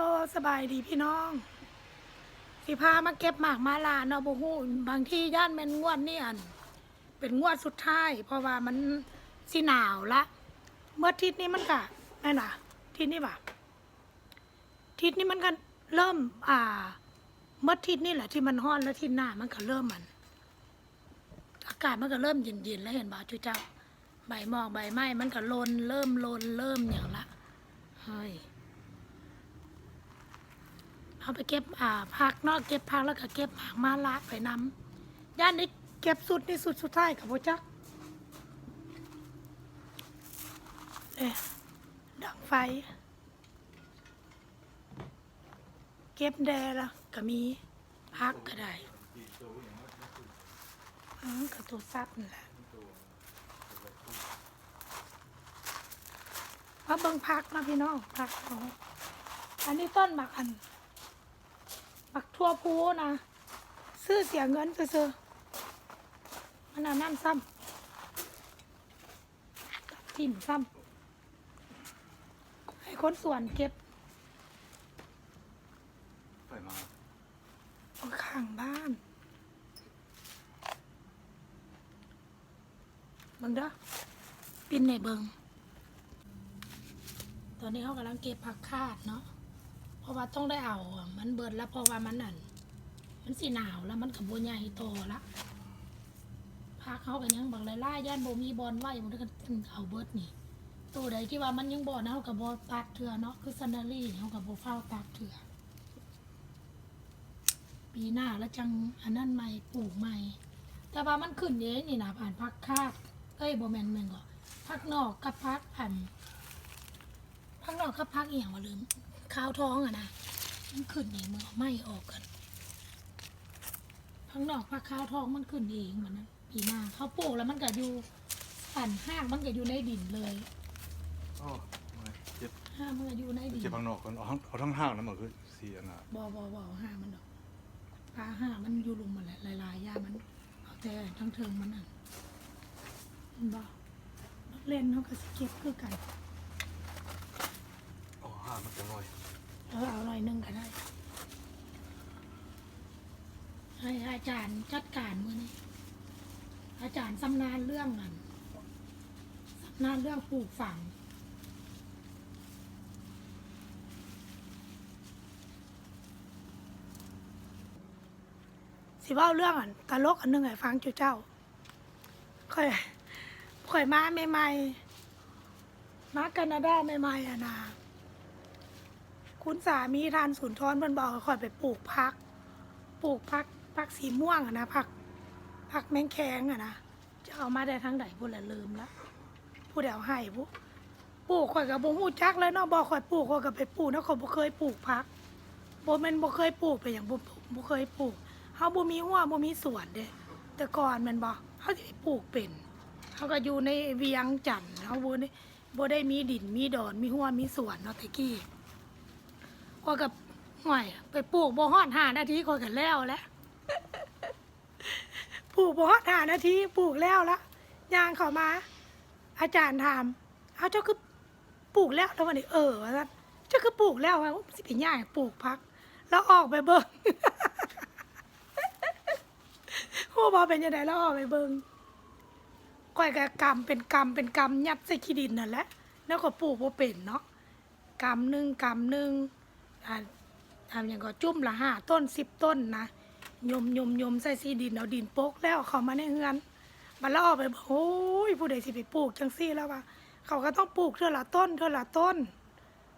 ลสบายดีพี่น้อง สิพามาเก็บหมากมาลาเนาะบ่ฮู้บางที่ย่านแม่นงวดนี่อัน เป็นงวดสุดท้าย เพราะว่ามันสิหนาวละเมื่อทิศนี้มันก็นั่นน่ะ ทิศนี้บ่ะทิศนี้มันก็เริ่ม อ่า เมื่อทิศนี่แหละที่มันฮ้อนแล้วทิศหน้ามันก็เริ่มมัน อากาศมันก็เริ่มเย็นๆแล้วเห็นบ่าวจุเจ้าใบหมอกใบไม้มันก็ลนเริ่มลนเริ่มอย่างละเฮ้ย เอาไปเก็บอ่าพักเนอกเก็บพักแล้วก็เก็บหมากมาละไปนำย่านนี้เก็บสุดนี่สุดสุดท้ายกับโบจักเอ๊ะดังไฟ เก็บแดละก็มีพักก็ได้อืมกับตัวซับนั่นแหละมาเบิ่งพักนะพี่น้องพักของอันนี้ต้นหมักอัน หมักทั่วพูนะซื้อเสียเงินซื้อๆมันเอานั่นซ้ำตัดทิ่มซ้ำให้คนส่วนเก็บไปมาเอาข้างบ้านเบิ่งเด้อปินในเบิงตอนนี้เขากำลังเก็บผักคาดเนาะเพ ราะว่าต้องได้เอามันเบิดแล้วเพราะว่ามันนั่นมันสีหนาวแล้วมันกับบัวใหญ่โตละพักเขากันยังบอกเลยล่าย่านโบมีบอลไว้มันก็เอาเบิดนี่ ตัวใดที่ว่ามันยังบ่นะเขากับบอตัดเถื่อเนาะคือซันนารี่เขากับบเฝ้าตัดเถื่อปีหน้าแล้วจังอันนั้นใหม่ปลูกใหม่ แต่ว่ามันขึ้นเองนี่นะผ่านพักคาดเอ้ยโบแมนแมนก็พักนอกกับพักอันพักนอกกับพักเอียงว่าลืม ข้าวท้องอะนะมันขึ้นเองมือเอาไม่ออกกันพักนอกพักข้าวท้องมันขึ้นเองมันนั้นปีหน้าเขาปลูกแล้วมันก็อยู่สั่นห้างมันก็อยู่ในดินเลยโอ้ยเจ็บห้างมันก็อยู่ในดินเจ็บข้างนอกก่อนเอาทั้งเอาทั้งห้างแล้วมันคือเสียนะบอบอบอห้างมันดอกปลาห้างมันอยู่ลุมมาแหละลายๆย่ามันเอาแต่ทั้งเทิงมันนั่นเห็นบ่เล่นเขาก็สเก็บคือกันโอ้ห้างมันจะลอย เออเอาหน่อยหนึงก็ได้ให้อาจารย์จัดการมือนี้ อาจารย์สำนานเรื่องนั้นสำนานเรื่องปลูกฝังสิเว่าเรื่องอันตลกอันหนึงให้ฟังจุเจ้าค่อยค่อยมาใหม่ๆมาแคนาดาใหม่ๆอะนะ คุณสามีทานสุนทรเพิ่นบอกให้ค่อยไปปลูกพัก ปลูกพักพักสีม่วงอะนะพักพักแมงแคงอะนะจะเอามาได้ทั้งไหนพูดละลืมละผู้เดียวให้ผู้ปลูกข่อยกับบ่ฮู้จักเลยเนาะบอกข่อยปลูกข่อยก็ไปปลูกนะข่อยบ่เคยปลูกพักบ่แม่นบ่เคยปลูกไปอย่างบ่บ่เคยปลูกเฮาบ่มีหัวบ่มีสวนเด้แต่ก่อนมันบ่เฮาสิปปลูกเป็นเฮาก็อยู่ในเวียงจันทน์เฮาบ่ได้บ่ได้มีดินมีดอนมีหัวมีสวนเนาะแต่กี้ ข้อกับห่วยไปปลูกบ่ฮอดห้านาทีข้อยกันแล้วแหล้วปลูกบ่ฮอดห้านาทีปลูกแล้วละยางเข้ามา อาจารย์ถามเอาเจ้าคือปลูกแล้วแล้ววันนี้เออว่าซั่นเจ้าคือปลูกแล้วว่าสิไปย่างปลูกพัก แล้วออกไปเบิ่งฮู้บ่เป็นยังไงแล้วออกไปเบิ่งก้อยก็กำเป็นกำเป็นกำยัดใส่ขี้ดินนั่นแหละแล้วก็ปลูกบ่เป็นเนาะกำหนึ่งกำหนึ่ง ทำอย่างก็จุ่มละห้าต้นสิบต้นนะยมยมยมใส่ซีดินเอาดินโปกแล้วเขามาในเฮือนบัดแล้วเอไปโอ้ยผู้ใดสิไปปลูกจังซี่แล้วว่าเขาก็ต้องปลูกเท่าละต้นเท่าละต้น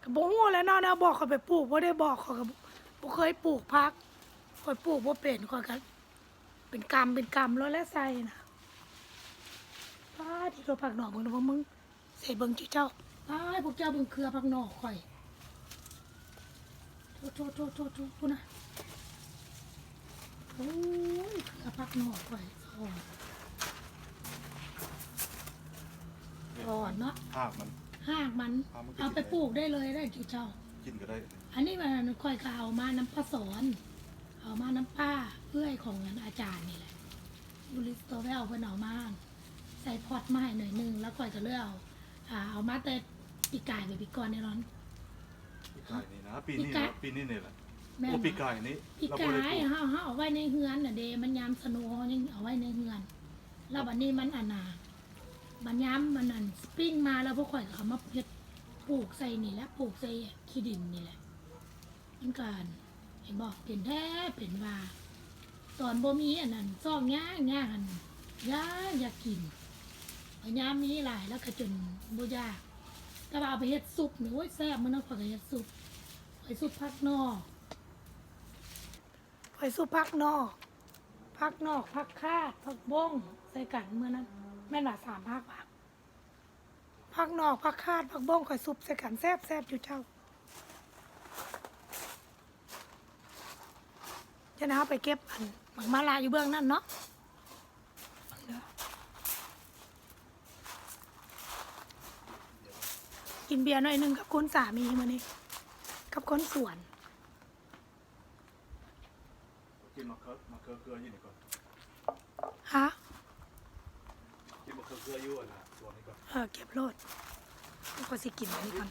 ก็บ่ฮู้แล้วเนาะนะบอกเขาไปปลูกบ่ได้บอกเขาก็บ่เคยปลูกพักคอยปลูกบ่เป็นคอยก็เป็นกรรมเป็นกรรมแล้วแล้วใส่นะป้าที่เราผักหน่อมึงนะว่ามึงใส่เบิ่งจิเจ้าป้าพวกเจ้าเบิ่งเครือผักหน่อข่อย โทษโทษโทษโทษนะโอ้ยกระพักหนอกไว้อ่อนอ่อนเนาะห้างมัน หากมันเอามันก็เอาไปกินได้ ปลูกได้เลยได้จิเจ้า กินก็ได้ อันนี้มันค่อยก็เอามาน้ำป้าสอน เอามาน้ำป้าเพื่อยของงานอาจารย์นี่แหละบุริสโตแวลเพิ่นเอามาใส่พอตมาให้หน่อยหนึงแล้วค่อยก็เลือกเอาอ่าเอามาแต่ปีกายไปปีก่อนในร้อน ที่ขายนี่นะนะปีนี้ปีกายนะปีนี้เนี่ยแหละแม่นโอ้บ่ปีกายนี้พี่เรากาบ่ได้ปยลูกเฮาเฮาเอาไว้ในเฮือนน่ะเดมันยามสโนว์เฮายังเอาไว้ในเฮือน แล้วบัดนี้มันอันน่ะบัดยามมันอันสปริงมาแล้วพวกข่อยก็เอามาเฮ็ดปลูกใส่นี่แหละปลูกใส่ขี้ดินนี่แหละมันก็อันเห็นบอกเป็นแท้เป็นว่าตอนบ่มีอันนั้นซอกย่างย่างอันย่างอยากกินพยามมีหลายแล้วก็จนบ่ยาก แต่ว่าเอาไปเฮ็ดซุปนี่โอ้ยแซ่บมันเนาะพอก็เฮ็ดซุปไปซุปผักนอกไปสู้พักนอกพักนอกพักคาดพักบ้งใส่กันเมื่อนั้นแม่นว่าสามพักปะพักนอกพักคาดพักบ้งคอยซุปใส่กันแซบแซบอยู่เจ้าจะนะเอาไปเก็บอันหมักมาลาอยู่เบื้องนั่นเนาะ กินเบียร์หน่อยหนึงกับคุณสามีมานี่กับคนสวนกินมะเขือมะเขือเกลืออยู่นี่ก่อนฮะกินมะเขือเกลืออยู่อันน่ะตัวนี้ก่อนเออเก็บโลดก็สิกินอันนี้ก่อน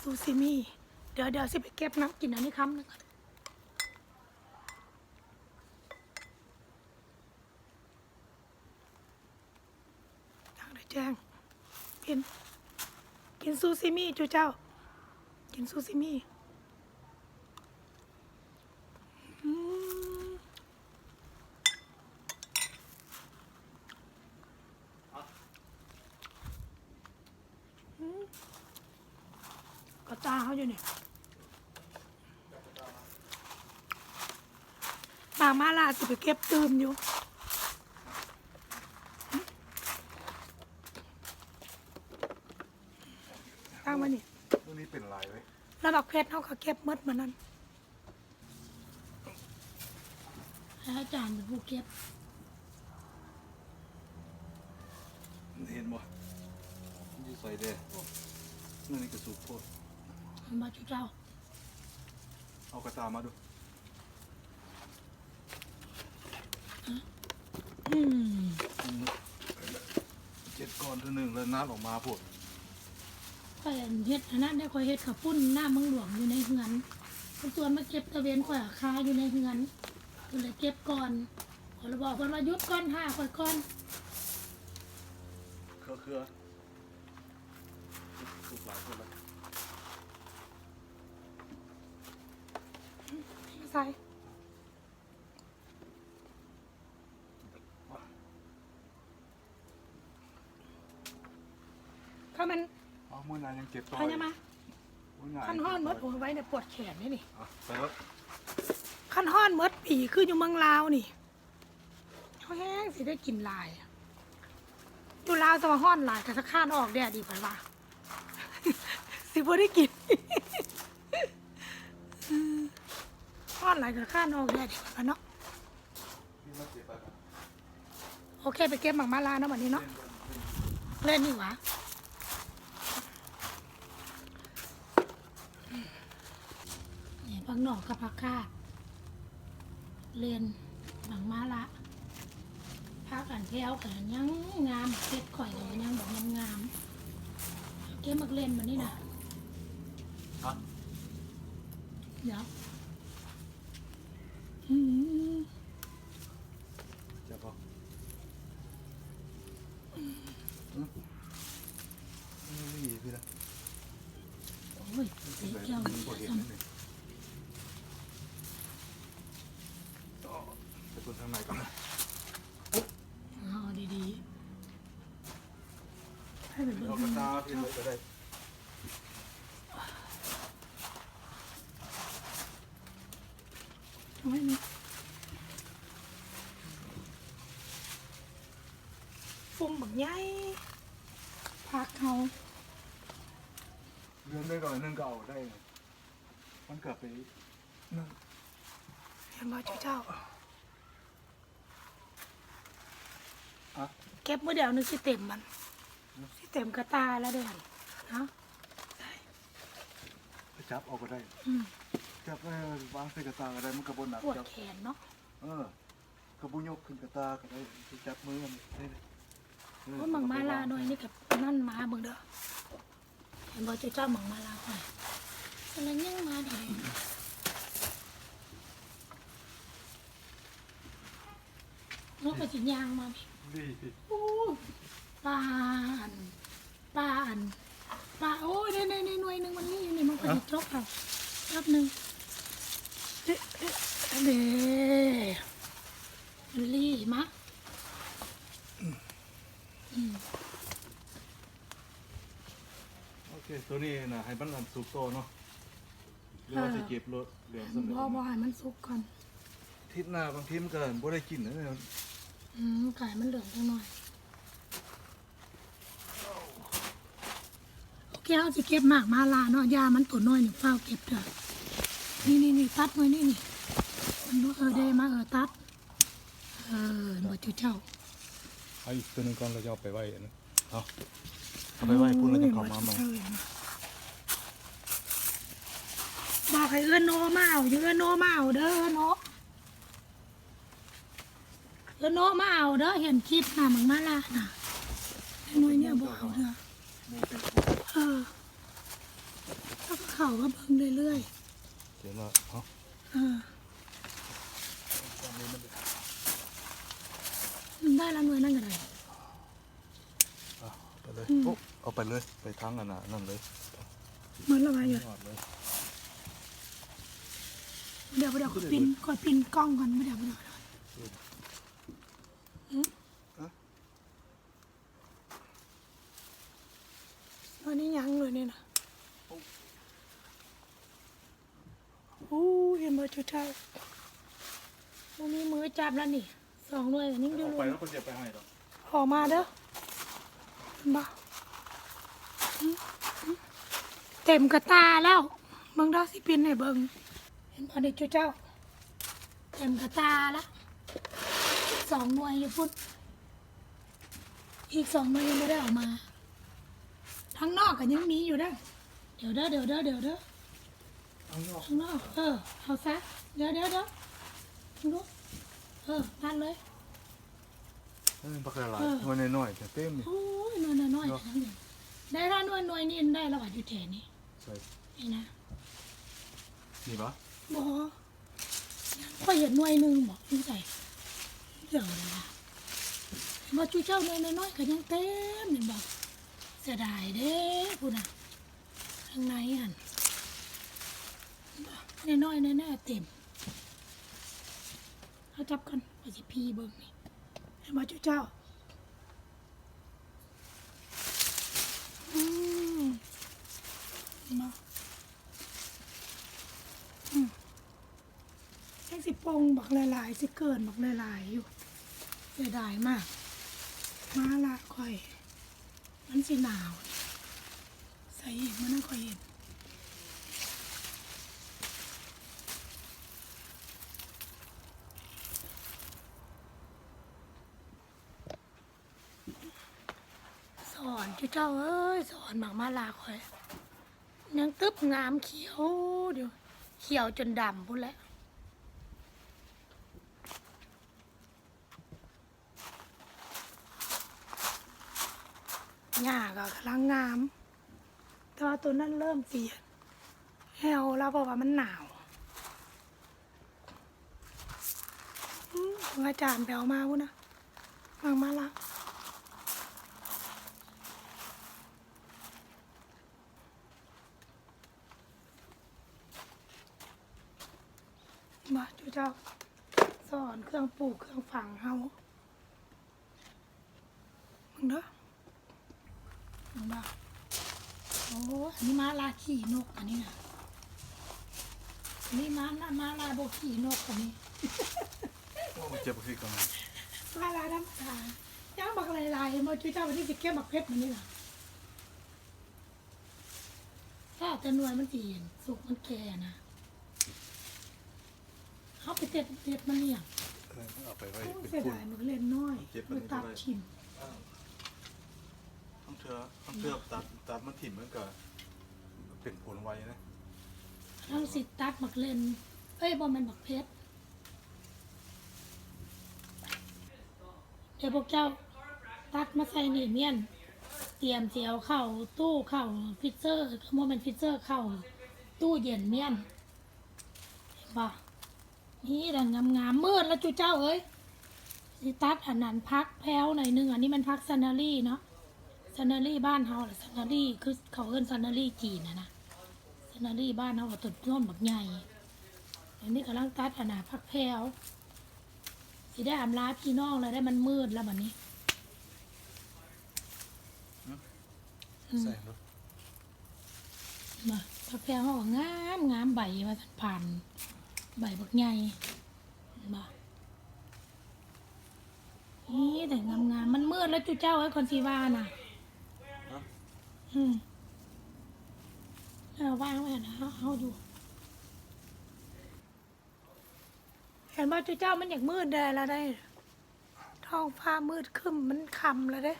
ซูซิมี่เดี๋ยวเดี๋ยวสิไปเก็บน้ำกินอันนี้คำหนึงก่อนทางได้แจ้งกิน กินซูซิมี่จูเจ้า กินซูซิมี่อืมก็ตาเขาอยู่นี่บางมาลาสิไปเก็บตืมอยู่ ตั้งมานี่ ตัวนี้เป็นลายไว้ แล้ว ดอกเพชรเขาก็เก็บหมดเหมือนนั้นให้อาจารย์เป็นผู้เก็บเห็นบ่อยู่ใส่เด้โอ้นี่นี่กระสุกโพดมันมาจุเจ้า เอากระตามาดู อืม เจ็ดก้อนเท่านึงแล้วน้ำออกมาโพด ข่อยอันเฮ็ดอันนั้นได้ข่อยเฮ็ดข้าวปุ้นหน้าเมืองหลวงอยู่ในเฮือนคนส่วนมาเก็บตะเวนข่อยคาอยู่ในเฮือนก็เลยเก็บก่อนข่อยเลยบอกเพิ่นว่าหยุดก่อนห้าข่อยก่อนเครือเครือสุกหลายคนแล้วใส่ถ้ามัน เอาเมื่อนานยังเจ็บต่อพายมามื้อนานขั้นห้อนมดผมเอาไว้เนี่ยปวดแขนนี่นี่อะไปแล้วขั้นห้อนมดปีคืออยู่เมืองลาวนี่เขาแห้งสิได้กินลายอะอยู่ลาวจะมาห้อนลายแต่สักข้านออกแดดดีกว่าว่าสิบ่ได้กินห้อนลายกับข้านออกแดดดีกว่าเนาะพี่มาเจ็บไปปะโอเคไปเก็บหมักมาลาเนาะวันนี้เนาะเล่นนี่หวะ นี่พักนอกกับพักคาดเรียนหมังมาละพักอันแถวกันยังงามเก็ดข่อยกันยังบอกงามๆเก็บมักเล่นมันนี่นะอะเดี๋ยวอืม เจ็บปะอืมนี่พี่ละ โอ้ยเสียเจ้า มันบ่เห็น ทำ นี่ต่อไปคนทางไหนก่อนนะ เอาดีๆ ให้เป็นเบอ เอา ร์ กระตา พี่เลยก็ได้ไว้นี่ฟุ่มบักใหญ่พักเขาเรืองได้หน่อยนึงก็เอาได้ มันเกิดไปนั่นเห็นบ่เจ้าเจ้าอะเก็บเมื่อเดี๋ยวนึงสิเต็มมัน สิเต็มกระตาแล้วเดือนเนาะไปจับเอาก็ได้อืมจับไปวางใส่กระตาก็ได้มันกระบนหนักปวดจับแขนเนาะเออกระบุยกขึ้นกระตาก็ได้ไปจับมือมันได้เลยเออเพราะหมังมาลาหน่อยนี่กับนั่นมาเบิ่งเด้อเห็นบ่เจ้าเจ้าหมังมาลาหน่อยกำลังยังมาเดี๋ยวนกกระจินยางมาพี่ดี โอ้ ปลาอันปลาอันปลาโอ้ยในในในหน่วยหนึ่งมันนี่อยู่นี่มันก็จะจกเอาแป๊บหนึ่งเอ๊ะเอ๊ะเด้มันรีมะโอเคตัวนี้นะให้มันอันสุกโตเนาะหรือว่าจะเก็บรถเหลืองสำเร็จบอบอให้มันสุกก่อนทิศหน้าบางทีมันก็บ่ได้กินนะเนี่ยอืมไก่มันเหลืองจังหน่อย โอเคเอาสิเก็บหมากมาลาเนาะยามันตัวน้อยนี่เฝ้าเก็บเถอะนี่นี่นี่ตัดไว้นี่นี่มันเออได้มาเออตัดเออหมดจุเจ้าเอาอีกตัวหนึงก่อนเราจะเอาไปไว้นะเอาเอาไปไว้พุ่นเราจะเข้ามาใหม่ บอกให้เอื้อนโนมาเอาอยู่เอื้อนโนมาเอาเด้อโนเอื้อนโนมาเอาเด้อเห็นคลิปน่ะมังมาลาน่ะไอ้หน่วยเนี่ยบอกเอาเด้อ เออถ้าเขาก็เบิ่งเรื่อยเดี๋ยวเราเอาๆเออมันได้ละหน่วยนั่นก็ได้เอาไปเลยโอ้เอาไปเลยไปทั้งอันน่ะนั่นเลยเหมือนละไว้อยู่ยอดเลยเดี๋ยวเดี๋ยวขอปินขอปินกล้องก่อนไม่เดี๋ยวไม่เดี๋ยวหืมอันนี้ยังเลยเนี่ยนะโอ้เห็นมาจุดเช้าวันนี้มือจับแล้วนี่สองหน่วยอันนี้ดูเอารไปวมแล้วคนจะไปให้หรอออกมาเด้อเห็นบ่หืมหืมเต็มกระตาแล้วเบิ่งดอกสิปินให้เบิ่งเห็นพอดีจุดเจ้า เต็มกระตาแล้วอีกสองหน่วยอยู่พุ่นอีกสองหน่วยยังไม่ได้ออกมาทั้งนอกก็ยังมีอยู่เด้อเดี๋ยวเด้อเดี๋ยวเด้อเดี๋ยวเด้อ เอายอดข้างนอกเออเอาซะเดี๋ยวเดี๋ยวเดี๋ยวดูเออพันเลยให้มันปักหลายเออๆมันน้อยๆจะเต็มนี่โอ้ยหน่อยหน่อยหน่อยทั้งนี้ได้ละหน่วยหน่วยนี่ได้ระหว่างอยู่แถวนี้ใส่นี่นะนี่ปะบอค่อยเห็นหน่วยหนึ่งบอกนี่ใส่เดี๋ยวเลยว่ะมาจูเจ้าหน่วยน้อยๆก็ยังเต็มเห็นบอกเสียดายเด้คุณน่ะข้างในหัน น้อยๆแน่ๆเต็มเอาจับกันไปสิพีเบิ้งนี่เห็นมาเจ้าอืมมาอืมแค่สิปงบักหลายๆสิเกินบักหลายๆอยู่เสียดายมาก มาละค่อย มันสิหนาว ใส่มันน่าค่อยเห็น สอนเจ้าเจ้าเอ้ยสอนหมากมาลาคอยยังตึบงามเขียวเดี๋ยวเขียวจนดำพุ่นแล้วหญ้าก็กำลังงาม แต่ว่าตัวนั้นเริ่มเสียแหวแล้วเพราะว่ามันหนาวอืมของอาจารย์ไปเอามาพุ่นนะมากมาละ เจ้าสอนเครื่องปลูกเครื่องฝังเฮามึงเด้อมึงบ้าโอ้อันนี้มาลาขี่นกอันนี้นะอันนี้มาลามาลาโบขี่นกอันนี้โอ้มันเจ็บสิกันมาลาดำตาย่างบักลายๆมาจูเจ้าวันนี้สิเก็บบักเพชรมันนี่นะถ้าจะหน่วยมันสีเห็นสุกมันแก่นะ เขาไปเด็ดเด็ดมันเนี่ยเอาไปไว้โอ้เป็นเสียพุ่นดายมันเล่นน้อยเก็บไว้มันตัดได้ชิมต้องเทือต้องเทือตัดตัดมันถิ่มมันก็เป็นผลไวนะทั้งสิตัดหมักเล่น เอ้ยบอมันหมักเพชรเดี๋ยวพวกเจ้าตัดมาใส่นี่เมียน เตรียมเสียวเข่าตู้เข่าฟิตเซอร์โมเมนฟิตเซอร์เข่าตู้เย็นเมียนเห็นบ่ นี่ดังงามๆมืดแล้วจูเจ้าเอ้ยสิตัดอันนั้นพักแพ้วหน่อยหนึงอันนี้มันพักซันนารีเนาะซันนารีบ้านเฮาแหละซันนารีคือเขาเอิ้นซันนารีจีนนะนะซันนารีบ้านเฮาว่าต้นต้นบักใหญ่อันนี้กำลังตัดอันน่ะพักแพ้วสิได้อำลาพี่น้องแล้วได้มันมืดแล้วบัดนี้อืมใส่รถมาพักแพรเขาก็งามงามใบมาสันผ่าน ใบบักใหญ่มานี่แต่งามงามๆมันมืดแล้วจุเจ้าไอ้คนสีว่าน่ะอืมเอาวางไว้นะเอาเอาอยู่เห็นว่าจุเจ้ามันอยากมืดแดดแล้วได้ ท้องฟ้ามืดครึ้มมันคำแล้วเด้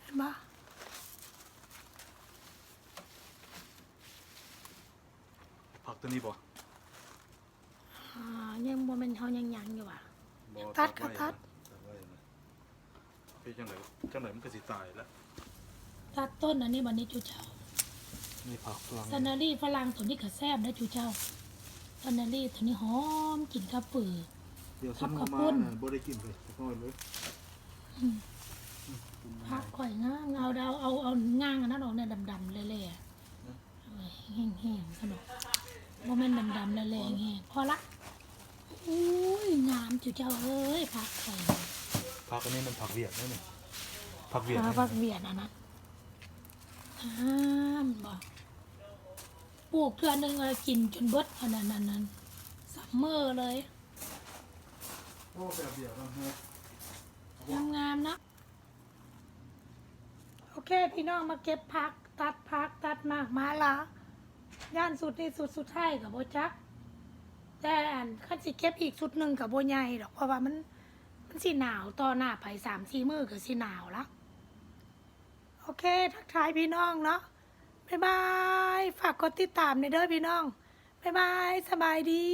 เห็นปะผักตัวนี้บ่ อ่ายังบ่แม่นเฮายังยังอยู่ว่ะ บ่ตัดก็ตัด ตัดไว้นะเฮ้ยจังไหนจังไหนมันก็สิตายแล้วตัดต้นอันนี้บัดนี้จุเจ้านี่ผักฝรั่งซันนารีฝรั่งตัวนี้ก็แซ่บนะจุเจ้าซันนารีตัวนี้หอมกลิ่นกาแฟเดี๋ยวทับซ้ำข้าวมาปุ้นน่ะบ่ได้กินเลยพ่อเลยพักข่อยง่างเอาเอาเอาเอาง่างอันนั้นออกเนี่ยดำๆเละๆอะเอาไว้แห้งๆขนมบ่แม่นดำๆเละๆแห้งๆพอละ อุ้ยงามจุเจ้าเอ้ยพักข่อยผักอันนี้มันผักเวียดนั่นนี่ผักเวียดหานั่นพักเวียดอันนั้นห้ามบ่ปลูกเทื่อนึงเอากินจนเบิดอันนั้นอันนั้นซัมเมอร์เลยโอ้แบบเวียดนะฮะงามๆนะ โอเค พี่น้องมาเก็บพัก ตัดพัก ตัดมากมาละย่านสุดนี่สุดสุดท้ายกับโบจัก แต่อันขั้นสิเก็บอีกชุดหนึ่งกับโบใหญ่ดอกเพราะว่ามัน มันสิหนาวต่อหน้าไปสามสี่มือกับสิหนาวละโอเค ทักทายพี่น้องเนาะบ๊ายบาย ฝากกดติดตามในเด้อพี่น้องบ๊ายบาย สบายดี